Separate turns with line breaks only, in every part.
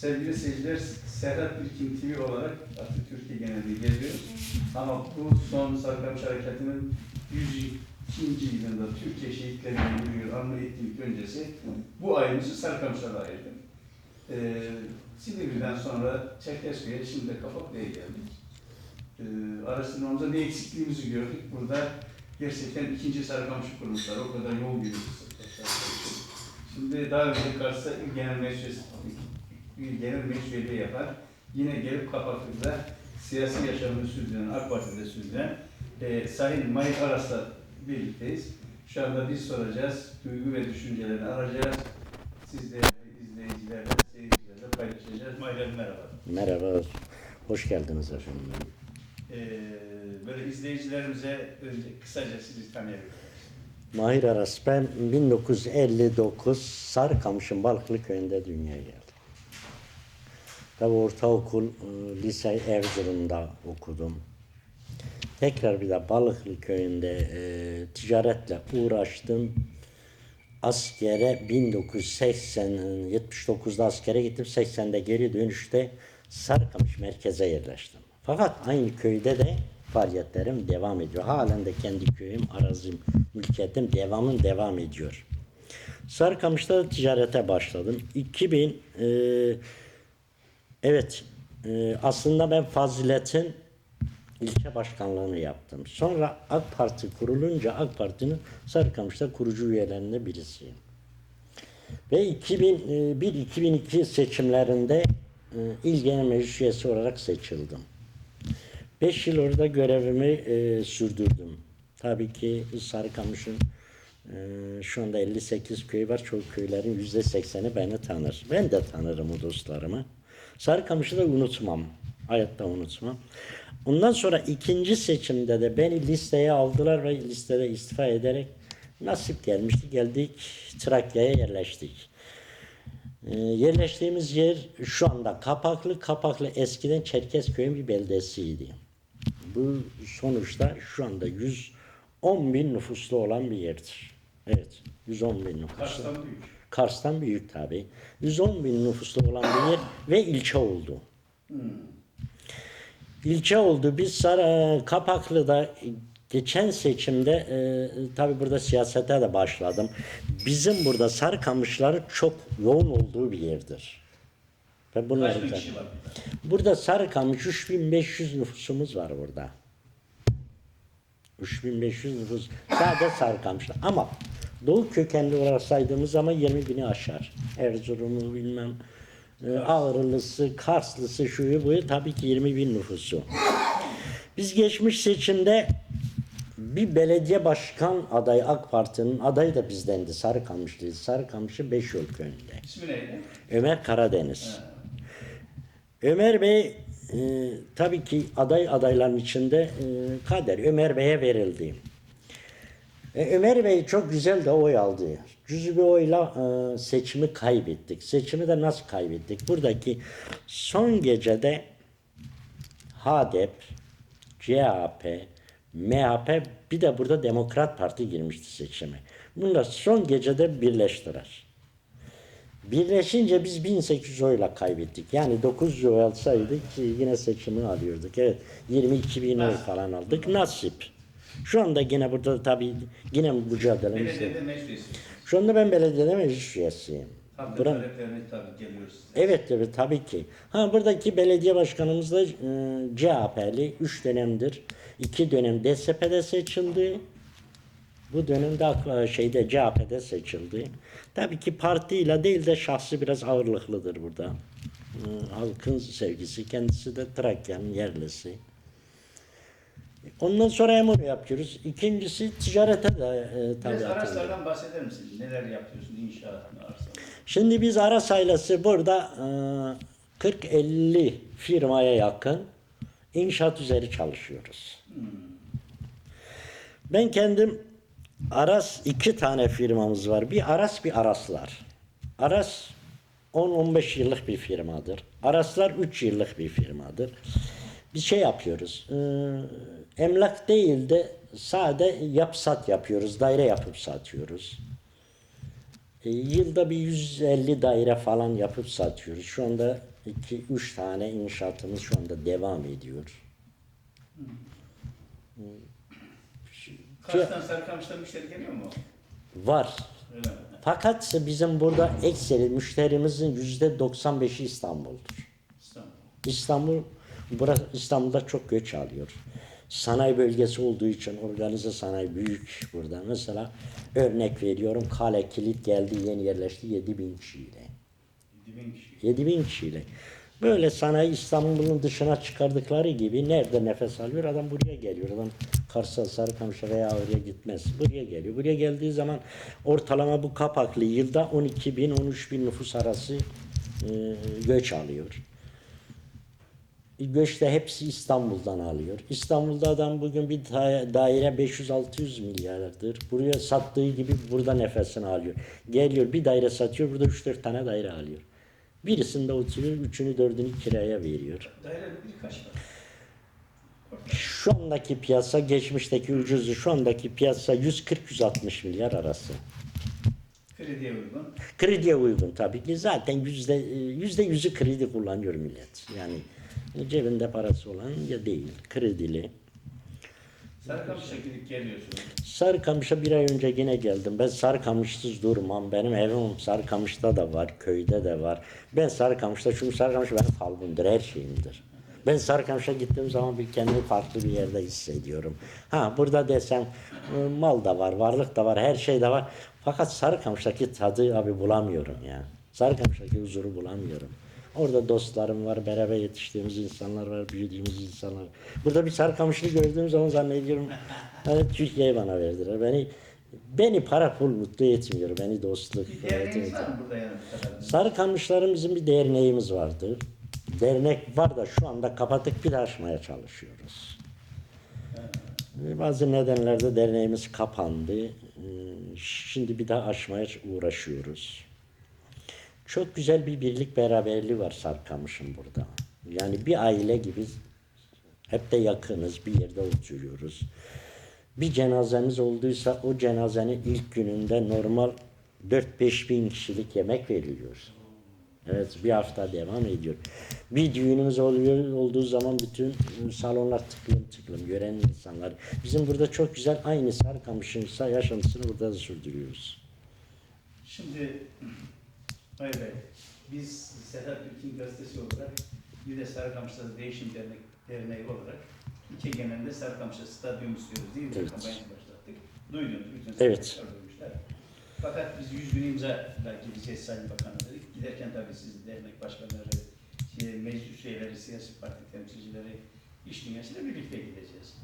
Sevgili seyirciler, Serhat Bilkin TV olarak artık Türkiye genelinde geziyoruz. Ama bu son Sarıkamış Harekatı'nın 102. yılında Türkiye şehitlerinin yürüyor anma etkinlik öncesi bu ayımızı Sarıkamış'a ayırdık. Ee, Silivri'den sonra Çerkezköy'e şimdi de Kapaklı'ya geldik. Ee, araştırmamızda ne eksikliğimizi gördük. Burada gerçekten ikinci Sarıkamış'ı kurmuşlar. O kadar yoğun bir Şimdi daha önce Kars'ta İl Genel Meclis, İl Genel Meclis yapar. Yine gelip Kapaklı'da siyasi yaşamını sürdüren, AK Parti'de sürdüren e, Sayın Mayık Aras'la birlikteyiz. Şu anda biz soracağız, duygu ve düşüncelerini alacağız. Siz de izleyicilerle, seyircilerle paylaşacağız. Mayık merhaba.
Merhaba, hoş geldiniz efendim.
Ee, böyle izleyicilerimize önce kısaca sizi tanıyabiliriz.
Mahir Aras, ben 1959 Sarıkamış'ın Balıklı köyünde dünyaya geldim. Tabi ortaokul, e, lise Erzurum'da okudum. Tekrar bir de Balıklı köyünde e, ticaretle uğraştım. Askere 1980, 79'da askere gittim. 80'de geri dönüşte Sarıkamış merkeze yerleştim. Fakat aynı köyde de faaliyetlerim devam ediyor. Halen de kendi köyüm, arazim, mülkiyetim devamın devam ediyor. Sarıkamış'ta da ticarete başladım. 2000 e, evet e, aslında ben Fazilet'in ilçe başkanlığını yaptım. Sonra AK Parti kurulunca AK Parti'nin Sarıkamış'ta kurucu üyelerinde birisiyim. Ve 2001-2002 seçimlerinde e, İl Genel Meclis üyesi olarak seçildim. 5 yıl orada görevimi e, sürdürdüm. Tabii ki Sarıkamış'ın e, şu anda 58 köyü var. Çoğu köylerin %80'i beni tanır. Ben de tanırım o dostlarımı. Sarıkamış'ı da unutmam. Hayatta unutmam. Ondan sonra ikinci seçimde de beni listeye aldılar ve listede istifa ederek nasip gelmişti. Geldik Trakya'ya yerleştik. Ee, yerleştiğimiz yer şu anda Kapaklı. Kapaklı eskiden Çerkezköy'ün bir beldesiydi. Bu sonuçta şu anda 110 bin nüfuslu olan bir yerdir. Evet, 110 bin nüfuslu.
Kars'tan büyük.
Kars'tan büyük tabi. 110 bin nüfuslu olan bir yer ve ilçe oldu. İlçe oldu. Biz Sara, Kapaklı'da geçen seçimde e, tabi burada siyasete de başladım. Bizim burada Sarıkamışların çok yoğun olduğu bir yerdir. Ve
Kaç
bunları
bin kişi var burada?
Sarıkamış 3500 nüfusumuz var burada. 3500 nüfus sadece Sarıkamış'ta. Ama Doğu kökenli olarak saydığımız zaman 20 bini aşar. Erzurumlu bilmem e, Ağrılısı, Karslısı, şuyu buyu tabii ki 20 bin nüfusu. Biz geçmiş seçimde bir belediye başkan adayı AK Parti'nin adayı da bizdendi. Sarıkamışlıydı. Sarıkamış'ın Beşyol köyünde.
İsmi neydi?
Ömer Karadeniz. Ömer Bey e, tabii ki aday adayların içinde e, kader Ömer Bey'e verildi. E, Ömer Bey çok güzel de oy aldı. Cüzü bir oyla e, seçimi kaybettik. Seçimi de nasıl kaybettik? Buradaki son gecede HADEP, CHP, MHP bir de burada Demokrat Parti girmişti seçime. Bunlar son gecede birleştiler. Birleşince biz 1800 oyla kaybettik. Yani 900 oy alsaydık yine seçimi alıyorduk. Evet 22 bin oy falan aldık. Nasip. Şu anda yine burada tabii yine mücadelemiz.
Belediyede meclis.
Şu anda ben belediyede meclis üyesiyim.
Da
Bura-
tabii geliyoruz.
Evet tabii, tabii ki. Ha buradaki belediye başkanımız da e, CHP'li 3 dönemdir. 2 dönem DSP'de seçildi. Bu dönemde AK- şeyde CHP'de seçildi. Tabii ki partiyle değil de şahsi biraz ağırlıklıdır burada. E, halkın sevgisi. Kendisi de Trakya'nın yerlisi. Ondan sonra emur yapıyoruz. İkincisi ticarete de e, tabii
Biraz araçlardan bahseder misin? Neler yapıyorsun inşaat mı arsa?
Şimdi biz Aras ailesi burada e, 40-50 firmaya yakın inşaat üzeri çalışıyoruz. Ben kendim Aras iki tane firmamız var. Bir Aras bir Araslar. Aras 10-15 yıllık bir firmadır. Araslar 3 yıllık bir firmadır. Bir şey yapıyoruz. e, emlak değil de sade yap sat yapıyoruz. Daire yapıp satıyoruz. E, yılda bir 150 daire falan yapıp satıyoruz. Şu anda 2-3 tane inşaatımız şu anda devam ediyor.
Kars'tan Sarıkamış'tan müşteri geliyor mu?
Var.
Öyle mi?
Fakat bizim burada ekseri müşterimizin yüzde 95'i İstanbul'dur.
İstanbul.
İstanbul, burası İstanbul'da çok göç alıyor. Sanayi bölgesi olduğu için organize sanayi büyük burada. Mesela örnek veriyorum Kale Kilit geldi yeni yerleşti 7 bin kişiyle.
7000 kişi.
7 bin kişiyle. Böyle sanayi İstanbul'un dışına çıkardıkları gibi nerede nefes alıyor adam buraya geliyor. Adam Kars'a, Sarıkamış'a veya oraya gitmez. Buraya geliyor. Buraya geldiği zaman ortalama bu kapaklı yılda 12 bin 13 bin nüfus arası e, göç alıyor. Göçte hepsi İstanbul'dan alıyor. İstanbul'da adam bugün bir da- daire 500-600 milyardır. Buraya sattığı gibi burada nefesini alıyor. Geliyor bir daire satıyor burada 3-4 tane daire alıyor. Birisinde oturuyor, üçünü dördünü kiraya veriyor.
Daire birkaç var.
Şu andaki piyasa, geçmişteki ucuzu, şu andaki piyasa 140-160 milyar arası.
Krediye uygun.
Krediye uygun tabii ki. Zaten yüzde yüzde yüzü kredi kullanıyor millet. Yani cebinde parası olan ya değil, kredili.
Sarıkamış'a gidip geliyorsunuz.
Sarıkamış'a bir ay önce yine geldim. Ben Sarıkamışsız durmam. Benim evim Sarıkamış'ta da var, köyde de var. Ben Sarıkamış'ta çünkü Sarıkamış benim kalbimdir, her şeyimdir. Ben Sarıkamış'a gittiğim zaman bir kendimi farklı bir yerde hissediyorum. Ha burada desem e, mal da var, varlık da var, her şey de var. Fakat Sarıkamış'taki tadı abi bulamıyorum ya. Sarıkamış'taki huzuru bulamıyorum. Orada dostlarım var, beraber yetiştiğimiz insanlar var, büyüdüğümüz insanlar. Burada bir Sarıkamışlı gördüğüm zaman zannediyorum, hani Türkiye'yi bana verdiler. Beni beni para pul mutlu etmiyor, beni dostluk.
Bir var mı burada yani?
Sarıkamışların bizim bir derneğimiz vardı. Dernek var da şu anda kapattık bir açmaya çalışıyoruz. Bazı nedenlerde derneğimiz kapandı. Ee, Şimdi bir daha açmaya uğraşıyoruz. Çok güzel bir birlik beraberliği var Sarıkamış'ın burada. Yani bir aile gibi hep de yakınız, bir yerde oturuyoruz. Bir cenazemiz olduysa o cenazenin ilk gününde normal 4-5 bin kişilik yemek veriliyor. Evet bir hafta devam ediyor. Bir düğünümüz oluyor olduğu zaman bütün salonlar tıklım tıklım gören insanlar. Bizim burada çok güzel aynı Sarıkamış'ın yaşantısını burada da sürdürüyoruz.
Şimdi hayır Bey, biz Sedat Ülkin gazetesi olarak bir de Sarıkamış'ta Değişim Dernek, Derneği olarak ülke genelinde Sarıkamış'a stadyum istiyoruz değil mi?
Evet.
Kampanyası başlattık. Duydunuz bütün
Evet.
duymuşlar. Fakat biz 100 bin imza gideceğiz Sayın Bakan'a dedik. Giderken tabii siz dernek başkanları, şey, meclis üyeleri, siyasi parti temsilcileri, iş dünyasıyla birlikte gideceğiz.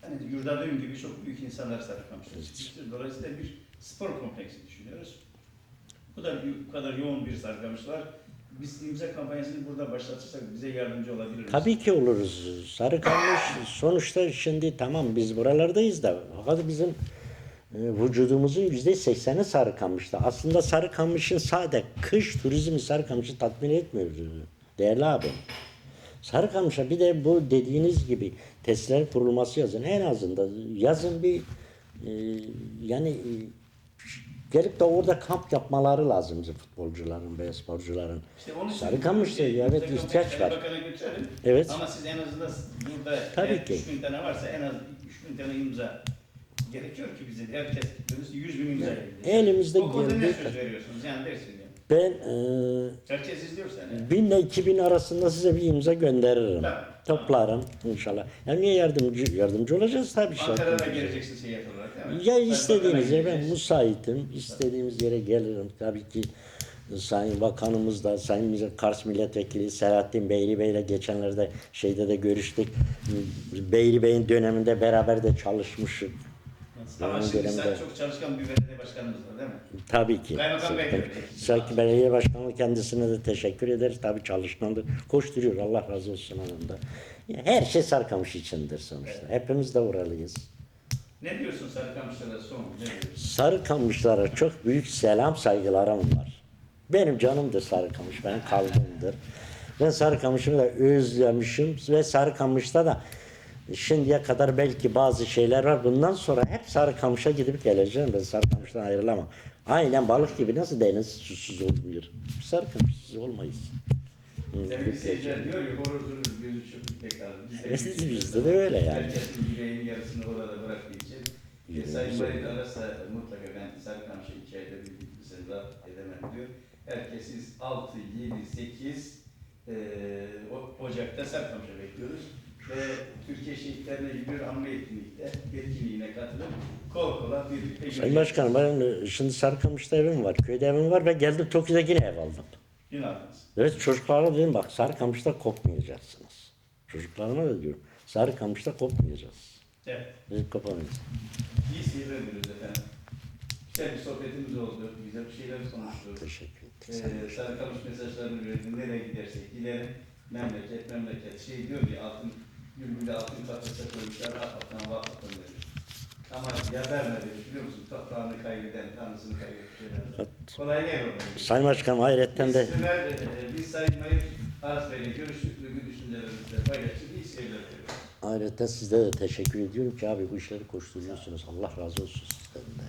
Hani yurda duyum gibi çok büyük insanlar Sarıkamış'ta
Evet.
çıkmıştır. Dolayısıyla bir spor kompleksi düşünüyoruz. Bu kadar, bu kadar yoğun bir Sarıkamış var. Biz imza kampanyasını burada başlatırsak bize yardımcı olabilir?
Tabii ki oluruz. Sarıkamış sonuçta şimdi tamam biz buralardayız da fakat bizim e, vücudumuzun yüzde sekseni Sarıkamış'ta. Aslında Sarıkamış'ın sade kış turizmi Sarıkamış'ı tatmin etmiyor değerli abi. Sarıkamış'a bir de bu dediğiniz gibi testlerin kurulması yazın. En azından yazın bir e, yani gelip de orada kamp yapmaları lazım bizim futbolcuların ve sporcuların.
İşte onun için
Sarıkamış'ta
bir-
evet
bir-
ihtiyaç
Sayın
var.
Bakan'a götürelim.
Evet.
Ama siz en azından burada
Tabii
eğer
ki.
3 bin tane varsa en az 3 bin tane imza gerekiyor ki bize herkes gitmemiz 100 bin imza gerekiyor.
Elimizde
O konuda ne
geldiği
söz veriyorsunuz? Yani dersin yani.
Ben e,
Herkes izliyorsa yani.
1000 ile 2000 arasında size bir imza gönderirim.
Tamam.
Toplarım inşallah. Yani niye yardımcı yardımcı olacağız tabii.
Ankara'da
şartımız.
geleceksin seyahat olarak değil mi?
Ya
Bakan'a
yere ben müsaitim. İstediğimiz yere gelirim. Tabii ki Sayın Bakanımız da, Sayın Kars Milletvekili Selahattin Beyli Bey'le geçenlerde şeyde de görüştük. Beyli Bey'in döneminde beraber de çalışmıştık.
Ama
Dönem
şimdi sen çok çalışkan bir belediye başkanımız var değil mi?
Tabii ki.
Kaymakam Bey.
Sayın Belediye Başkanı kendisine de teşekkür ederiz. Tabii çalışkandır. Koşturuyor. Allah razı olsun onun da. Her şey Sarkamış içindir sonuçta. Hepimiz de oralıyız.
Ne diyorsun Sarıkamışlara son? Ne diyorsun?
Sarıkamışlara çok büyük selam saygılarım var. Benim canımdır Sarıkamış, benim kalbimdir. Ben Sarıkamış'ımı da özlemişim ve Sarıkamış'ta da şimdiye kadar belki bazı şeyler var. Bundan sonra hep Sarıkamış'a gidip geleceğim. Ben Sarıkamış'tan ayrılamam. Aynen balık gibi nasıl deniz susuz olmuyor? Sarkamış susuz olmayız.
Sevgili seyirciler diyor ya horozun gözü de-
Evet, bizde de öyle yani.
Herkesin yüreğinin yarısını orada bıraktığı için.
Yüreğimiz
Sayın. Bayır arasa mutlaka ben Sarıkamış'a iki ayda bir gitmesini rahat edemem diyor. Herkes siz 6, 7, 8 e, o- Ocak'ta Sarıkamış'a bekliyoruz. Ve Türkiye şehitlerine gidiyor anma etkinlikte etkinliğine katılıp kol kola birlikte
Sayın Başkanım ben şimdi Sarıkamış'ta evim var, köyde evim var ve geldim Tokyo'da yine ev aldım.
Gün aldınız.
Evet çocuklara dedim bak Sarıkamış'ta kopmayacaksınız. Çocuklarıma da diyorum Sarıkamış'ta kopmayacağız.
Evet.
Biz kopamayız.
İyi seyirler efendim. Güzel bir sohbetimiz oldu. Güzel bir şeyler konuştuk.
Teşekkür ederim.
Ee, Sarıkamış mesajlarını verdim. Nereye gidersek gidelim. Memleket, memleket. Şey diyor ki altın, gülgüle altın kafese koymuşlar. Afaktan vafaktan demiş. Ama ya vermedi biliyor musun? Toprağını kaybeden, tanrısını kaybeden. Kolay gelsin.
Sayın Başkanım hayretten de
Biz, Ömer, e, biz Sayın Mayır Aras Bey'le görüştük. Duygu düşüncelerimizle paylaştık. İyi seyirler diliyoruz.
hayretten size de teşekkür ediyorum ki abi bu işleri koşturuyorsunuz. Allah razı olsun sizden de.